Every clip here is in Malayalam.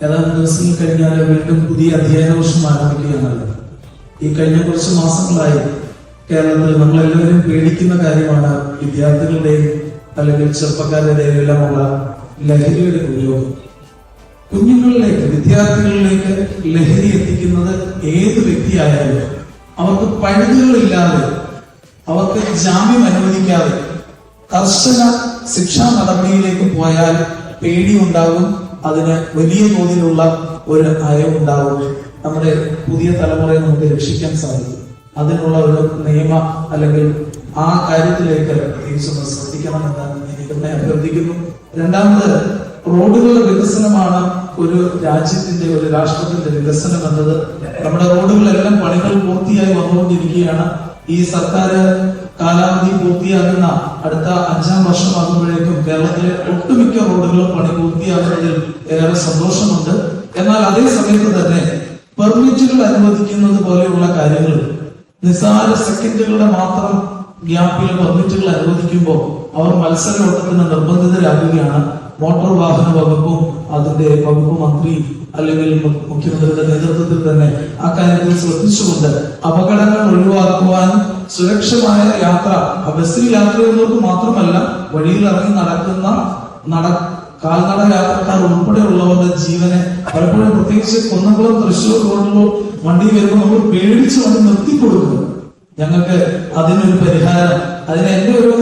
ഏതാനും ദിവസങ്ങൾ കഴിഞ്ഞാൽ വീണ്ടും പുതിയ അധ്യയന വർഷം ആരംഭിക്കുകയാണല്ലോ ഈ കഴിഞ്ഞ കുറച്ച് മാസങ്ങളായി കേരളത്തിൽ നമ്മളെല്ലാവരും പേടിക്കുന്ന കാര്യമാണ് വിദ്യാർത്ഥികളുടെയും അല്ലെങ്കിൽ ചെറുപ്പക്കാരുടെയും എല്ലാമുള്ള ലഹരിയുടെ ഉപയോഗം. കുഞ്ഞുങ്ങളിലേക്ക് വിദ്യാർത്ഥികളിലേക്ക് ലഹരി എത്തിക്കുന്നത് ഏത് വ്യക്തിയായാലും അവർക്ക് പഴുതുകളില്ലാതെ അവർക്ക് ജാമ്യം അനുവദിക്കാതെ കർശന ശിക്ഷാ നടപടിയിലേക്ക് പോയാൽ പേടി ഉണ്ടാകും അതിന് വലിയ തോതിലുള്ള ഒരു അയവുണ്ടാകും നമ്മുടെ പുതിയ തലമുറയെ നമുക്ക് രക്ഷിക്കാൻ സാധിക്കും. അതിനുള്ള ഒരു നിയമ അല്ലെങ്കിൽ ആ കാര്യത്തിലേക്ക് പ്രത്യേകിച്ചൊന്ന് ശ്രദ്ധിക്കണമെന്ന് എനിക്കൊന്നെ അഭ്യർത്ഥിക്കുന്നു. രണ്ടാമത് റോഡുകളുടെ വികസനമാണ് ഒരു രാജ്യത്തിന്റെ ഒരു രാഷ്ട്രത്തിന്റെ വികസനം എന്നത്. നമ്മുടെ റോഡുകളെല്ലാം പണികൾ പൂർത്തിയായി വന്നുകൊണ്ടിരിക്കുകയാണ്. ഈ സർക്കാർ കാലാവധി പൂർത്തിയാകുന്ന അടുത്ത അഞ്ചാം വർഷമാകുമ്പോഴേക്കും കേരളത്തിലെ ഒട്ടുമിക്ക റോഡുകളും പണി പൂർത്തിയാകുന്നതിൽ ഏറെ സന്തോഷമുണ്ട്. എന്നാൽ അതേ സമയത്ത് തന്നെ പെർമിറ്റുകൾ അനുവദിക്കുന്നത് പോലെയുള്ള കാര്യങ്ങൾ നിസ്സാര സെക്കൻഡുകളുടെ മാത്രം ഗ്യാപ്പിൽ പെർമിറ്റുകൾ അനുവദിക്കുമ്പോൾ അവർ മത്സര ഓട്ടത്തിന് നിർബന്ധിതരാകുകയാണ്. മോട്ടോർ വാഹന വകുപ്പും അതിന്റെ വകുപ്പ് മന്ത്രി അല്ലെങ്കിൽ മുഖ്യമന്ത്രിയുടെ നേതൃത്വത്തിൽ തന്നെ ആ കാര്യത്തിൽ ശ്രദ്ധിച്ചുകൊണ്ട് അപകടങ്ങൾ ഒഴിവാക്കുവാൻ സുരക്ഷമായ യാത്ര ബസ്സിൽ യാത്ര ചെയ്യുന്നവർക്ക് മാത്രമല്ല വഴിയിൽ ഇറങ്ങി നടക്കുന്ന നട കാൽനട യാത്രക്കാർ ഉൾപ്പെടെയുള്ളവരുടെ ജീവനെ പലപ്പോഴും പ്രത്യേകിച്ച് കുന്നംകുളം തൃശ്ശൂർ റോഡിലോ വണ്ടി വരുമ്പോൾ നമ്മൾ പേടിച്ച് വണ്ടി നിർത്തിക്കൊടുക്കുന്നു. ഞങ്ങൾക്ക് അതിനൊരു പരിഹാരം അതിന് എന്റെ ഒരു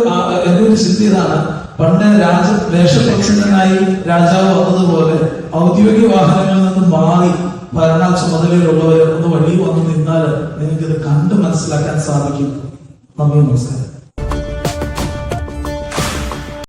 എന്റെ ഒരു ചിന്ത ഇതാണ്. പണ്ട് രാജ വേഷപ്രച്ഛന്നനായി രാജാവ് വന്നതുപോലെ ഔദ്യോഗിക വാഹനങ്ങളിൽ നിന്ന് മാറി ഭരണ ചുമതലയിലുള്ളവർ ഒന്ന് വഴി വന്നു നിന്നാൽ നിങ്ങൾക്ക് ഇത് കണ്ട് മനസ്സിലാക്കാൻ സാധിക്കും. നന്ദി നമസ്കാരം.